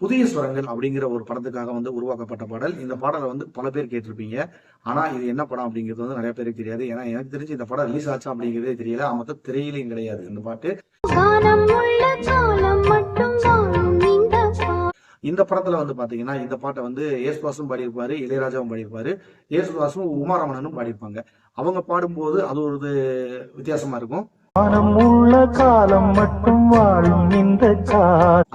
புதிய ஸ்வரங்கள் அப்படிங்கிற ஒரு படத்துக்காக வந்து உருவாக்கப்பட்ட பாடல். இந்த பாடலை வந்து பல பேர் கேட்டிருப்பீங்க. ஆனா இது என்ன படம் அப்படிங்கிறது வந்து நிறைய பேருக்கு தெரியாது. ஏன்னா எனக்கு தெரிஞ்சு இந்த படம் ரிலீஸ் ஆச்சா அப்படிங்கிறதே தெரியல. மொத்தம் திரையிலையும் கிடையாது இந்த பாட்டு. இந்த படத்துல வந்து பாத்தீங்கன்னா இந்த பாட்டை வந்து ஏசுதாசும் பாடியிருப்பாரு இளையராஜாவும் பாடியிருப்பாரு. ஏசுதாசும் உமாரமணனும் பாடியிருப்பாங்க. அவங்க பாடும்போது அது ஒரு வித்தியாசமா இருக்கும். மனம் உள்ள காலம் மட்டும் வாழும் இந்த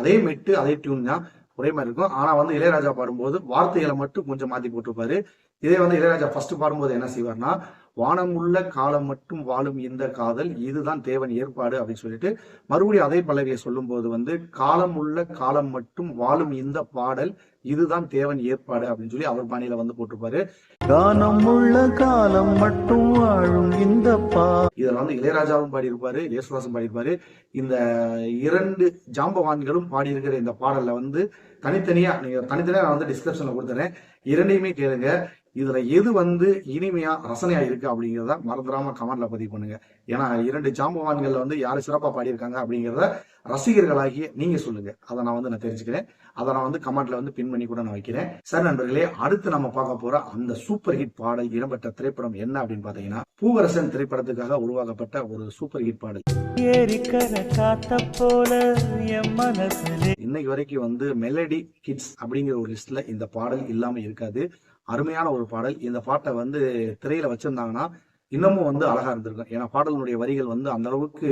அதே மெட்டு அதே டியூன் தான் ஒரே மாதிரி இருக்கும். ஆனா வந்து இளையராஜா பாடும்போது வார்த்தைகளை மட்டும் கொஞ்சம் மாத்தி போட்டிருப்பாரு. இதே வந்து இளையராஜா ஃபர்ஸ்ட் பாடும்போது என்ன செய்வார்னா வானம் உள்ள காலம் மட்டும் வாழும் இந்த காதல் இதுதான் தேவன் ஏற்பாடு அப்படின்னு சொல்லிட்டு மறுபடியும் அதே பல்லவியை சொல்லும்போது வந்து காலம் உள்ள காலம் மட்டும் வாழும் இந்த பாடல் இதுதான் தேவன் ஏற்பாடு அப்படின்னு சொல்லி அவர் பாணியில வந்து போட்டிருப்பாரு. கானம் உள்ள காலம் மட்டும் வாழும் இந்த பா இதுல வந்து இளையராஜாவும் பாடியிருப்பாரு யேசுதாசும் பாடியிருப்பாரு. இந்த இரண்டு ஜாம்பவான்களும் பாடியிருக்கிற இந்த பாடல்ல வந்து தனித்தனியா நீங்க தனித்தனியா நான் வந்து டிஸ்கிரிப்ஷன்ல கொடுத்துறேன். இரண்டையுமே கேளுங்க. இதுல எது வந்து இனிமையா ரசனையா இருக்கு அப்படிங்கிறத மறந்துடாம கமெண்ட்ல பதிவு பண்ணுங்க. ஏன்னா இரண்டு ஜாம்பவான்கள்ல வந்து யாரு சிறப்பா பாடியிருக்காங்க அப்படிங்கிறத ரசிகர்களாகிய நீங்க சொல்லுங்க. அதை நான் வந்து நான் தெரிஞ்சுக்கிறேன். அதை நான் வந்து கமெண்ட்ல வந்து பின் பண்ணி கூட நான் வைக்கிறேன். சரி நண்பர்களே அடுத்து நம்ம பார்க்க போற அந்த சூப்பர் ஹிட் பாடல் இடம்பெற்ற திரைப்படம் என்ன அப்படின்னு பாத்தீங்கன்னா பூவரசன் திரைப்படத்துக்காக உருவாக்கப்பட்ட ஒரு சூப்பர் ஹிட் பாடல். இன்னைக்கு வரைக்கும் வந்து மெலடி கிட்ஸ் அப்படிங்கிற ஒரு லிஸ்ட்ல இந்த பாடல் இல்லாம இருக்காது. அருமையான ஒரு பாடல். இந்த பாட்டை வந்து திரையில வச்சிருந்தாங்கன்னா இன்னமும் வந்து அழகா இருந்திருக்கும். ஏன்னா பாடலினுடைய வரிகள் வந்து அந்த அளவுக்கு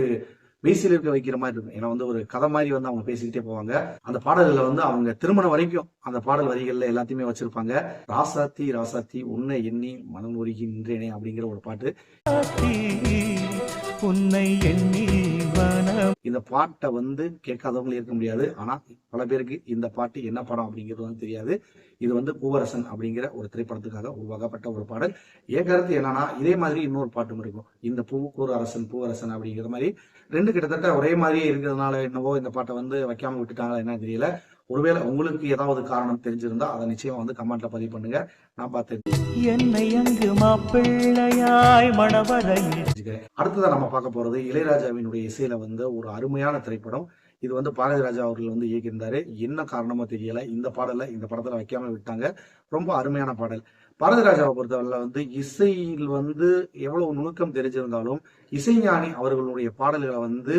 மெய்சில் இருக்க வைக்கிற மாதிரி இருக்கும். ஏன்னா வந்து ஒரு கதை மாதிரி வந்து அவங்க பேசிக்கிட்டே போவாங்க. அந்த பாடல்களை வந்து அவங்க திருமணம் வரைக்கும் அந்த பாடல் வரிகள்ல எல்லாத்தையுமே வச்சிருப்பாங்க. ராசாத்தி ராசாத்தி உன்னை எண்ணி மனம் உருகின்றேனே அப்படிங்கிற ஒரு பாட்டு. உன்னை எண்ணி இந்த பாட்டை வந்து கேட்காதவங்களும் இருக்க முடியாது. ஆனால் பல பேருக்கு இந்த பாட்டு என்ன படம் அப்படிங்கிறது வந்து தெரியாது. இது வந்து பூவரசன் அப்படிங்கிற ஒரு திரைப்படத்துக்காக உருவாக்கப்பட்ட ஒரு பாடல். என் கருத்து என்னன்னா இதே மாதிரி இன்னொரு பாட்டும் இருக்கும். இந்த பூவுக்கு அரசன் பூவரசன் அப்படிங்கிற மாதிரி. ரெண்டு கிட்டத்தட்ட ஒரே மாதிரியே இருக்கிறதுனால என்னவோ இந்த பாட்டை வந்து வைக்காம விட்டுட்டாங்களா என்ன தெரியல. ஒருவேளை உங்களுக்கு ஏதாவது காரணம் தெரிஞ்சிருந்தா அதை நிச்சயமா வந்து கமெண்ட்ல பதிவு பண்ணுங்க. நான் பார்த்து என்னை அங்கு மாப்பிள்ளையாய் மணவரையில் தெரிஞ்சுக்கிறேன். அடுத்ததா நம்ம பார்க்க போறது இளையராஜாவினுடைய இசையில வந்து ஒரு அருமையான திரைப்படம். இது வந்து பாரதி ராஜா அவர்கள் வந்து இயக்கியிருந்தாரு. என்ன காரணமோ தெரியல. இந்த பாடலை இந்த படத்துல வைக்காம விட்டாங்க. ரொம்ப அருமையான பாடல். பாரதி ராஜாவை பொறுத்தவரையில வந்து இசையில் வந்து எவ்வளவு நுணுக்கம் தெரிஞ்சிருந்தாலும் இசைஞானி அவர்களுடைய பாடல்களை வந்து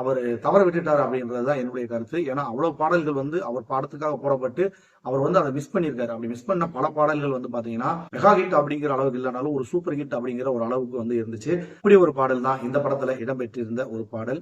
அவர் தவற விட்டுட்டார் அப்படின்றதுதான் என்னுடைய கருத்து. ஏன்னா அவ்வளவு பாடல்கள் வந்து அவர் பாடத்துக்காக போடப்பட்டு அவர் வந்து அதை மிஸ் பண்ணியிருக்காரு. அப்படி மிஸ் பண்ண பல பாடல்கள் வந்து பாத்தீங்கன்னா மெகா ஹிட் அப்படிங்கிற அளவுக்கு இல்லைனாலும் ஒரு சூப்பர் ஹிட் அப்படிங்கிற ஒரு அளவுக்கு வந்து இருந்துச்சு. இப்படி ஒரு பாடல் தான் இந்த படத்துல இடம்பெற்றிருந்த ஒரு பாடல்.